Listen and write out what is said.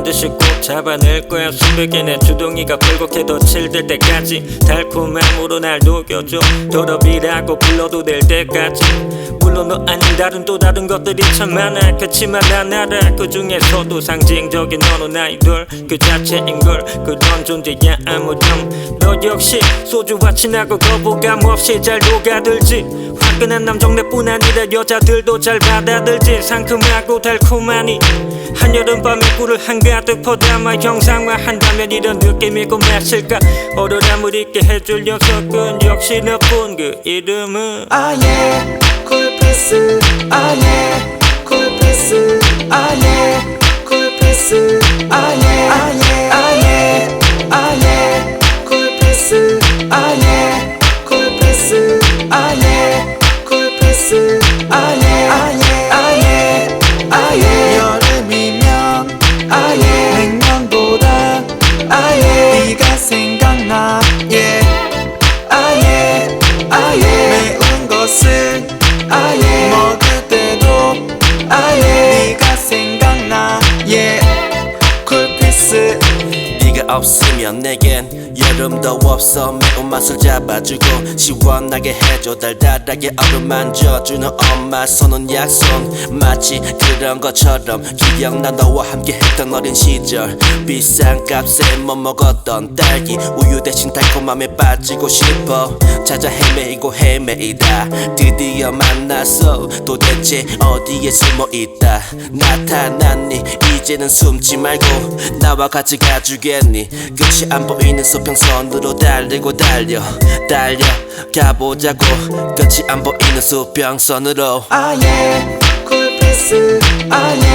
보듯이 꼭 잡아낼 거야. 수백 개 내 주둥이가 굴곡해도 칠될 때까지. 달콤함으로 날 녹여줘. 도럽이라고 불러도 될 때까지. 물론 너 아닌 다른 또 다른 것들이 참 많아. 그치만 난 알아. 그 중에서도 상징적인 너는 아이돌. 그 자체인걸 그런 존재야 아무렴. 너 역시 소주와 친하고 거부감 없이 잘 녹아들지 화끈한 남정네뿐 아니라 여자들도 잘 받아들지 상큼하고 달콤하니 한여름밤의 꿀을 한가득 퍼담아 형상화한다면 이런 느낌이고 맛일까? 오로람을 있게 해줄 녀석은 역시 너뿐 그 이름은 아예 쿨피스 아예 쿨피스 없으면 내겐 여름도 없어 매운맛을 잡아주고 시원하게 해줘 달달하게 어루만져주는 엄마 손은 약손. 마치 그런 것처럼 기억나 너와 함께 했던 어린 시절. 비싼 값에 못 먹었던 딸기 우유 대신 달콤함에 빠지고 싶어. 찾아 헤매이고 헤매이다. 드디어 만났어 도대체 어디에 숨어 있다. 나타났니? 이제는 숨지 말고 나와 같이 가주겠니 끝이 안 보이는 수평선으로 달리고 달려 달려 가보자고. 끝이 안 보이는 수평선으로. 아예. 쿨피스 아예